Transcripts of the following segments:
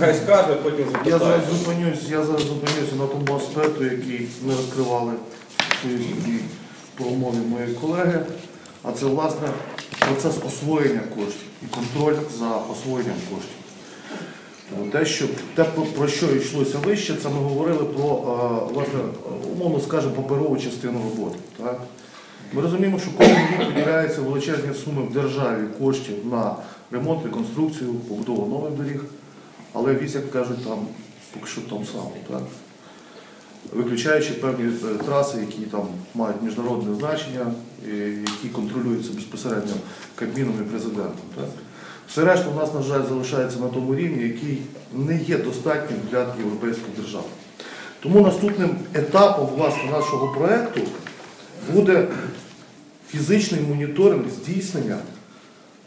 Хай скаже, потім Я зараз зупинюсь, я зараз зупинюся на тому аспекту, який ми розкривали в своїй студії промові моєї колеги, а це власне процес освоєння коштів і контроль за освоєнням коштів. Те, що, те, про- про що йшлося вище, це ми говорили про, е, власне, умовно скажемо, паперову частину роботи. Так? Ми розуміємо, що кожен рік виділяються величезні суми в державі коштів на ремонт, реконструкцію, побудову нових доріг, але віз, як кажуть, там поки що там саме. Так? Виключаючи певні е, траси, які там мають міжнародне значення, які контролюються безпосередньо Кабміном і президентом. Так? Все решта у нас, на жаль, залишається на тому рівні, який не є достатнім для європейських держав. Тому наступним етапом власне, нашого проєкту буде фізичний моніторинг здійснення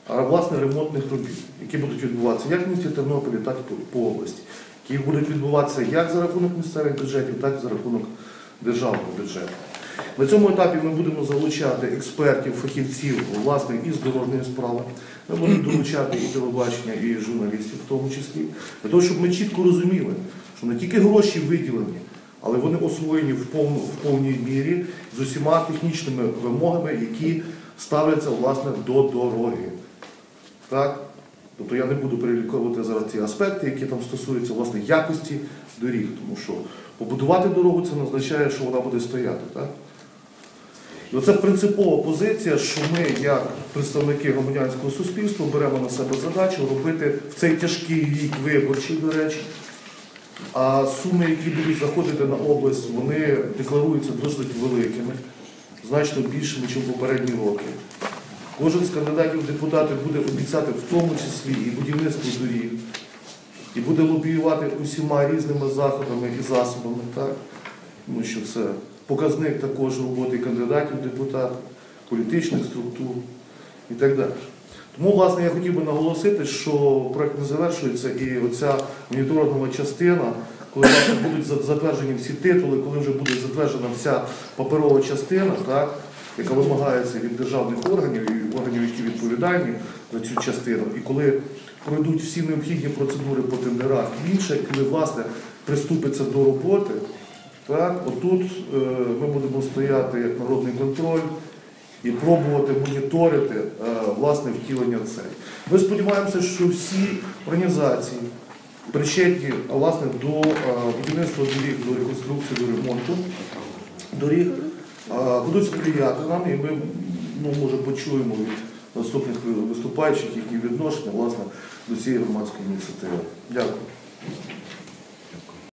власне ремонтних робіт, які будуть відбуватися як в місті Тернополі, так і по- області, які будуть відбуватися як за рахунок місцевих бюджетів, так і за рахунок державного бюджету. На цьому етапі ми будемо залучати експертів, фахівців, власне, із дорожньої справи. Ми будемо долучати і телебачення, і журналістів в тому числі, для того, щоб ми чітко розуміли, що не тільки гроші виділені, але вони освоєні в, повну, в повній мірі з усіма технічними вимогами, які ставляться власне до дороги. Так? Тобто я не буду переліковувати зараз ці аспекти, які там стосуються власне якості доріг, тому що побудувати дорогу це не означає, що вона буде стояти. Так? І оце принципова позиція, що ми, як представники громадянського суспільства, беремо на себе задачу робити в цей тяжкий рік виборчий, до речі. А суми, які будуть заходити на область, вони декларуються досить великими, значно більшими, ніж попередні роки. Кожен з кандидатів в депутати буде обіцяти в тому числі і будівництво доріг, і буде лобіювати усіма різними заходами і засобами, так? тому що це показник також роботи кандидатів в депутати, політичних структур і так далі. Тому, власне, я хотів би наголосити, що проект не завершується, і оця моніторингова частина, коли власне, будуть затверджені всі титули, коли вже буде затверджена вся паперова частина, так, яка вимагається від державних органів і органів, які відповідальні за цю частину, і коли пройдуть всі необхідні процедури по тендерах і інше, коли власне приступиться до роботи, так, отут е, ми будемо стояти як народний контроль і пробувати моніторити е, власне втілення цей. Ми сподіваємося, що всі організації причетні власне до е, будівництва доріг, до реконструкції, до ремонту доріг е, будуть сприяти нам, і ми ну, може почуємо від наступних виступаючих їхні відношення власне до цієї громадської ініціативи. Дякую.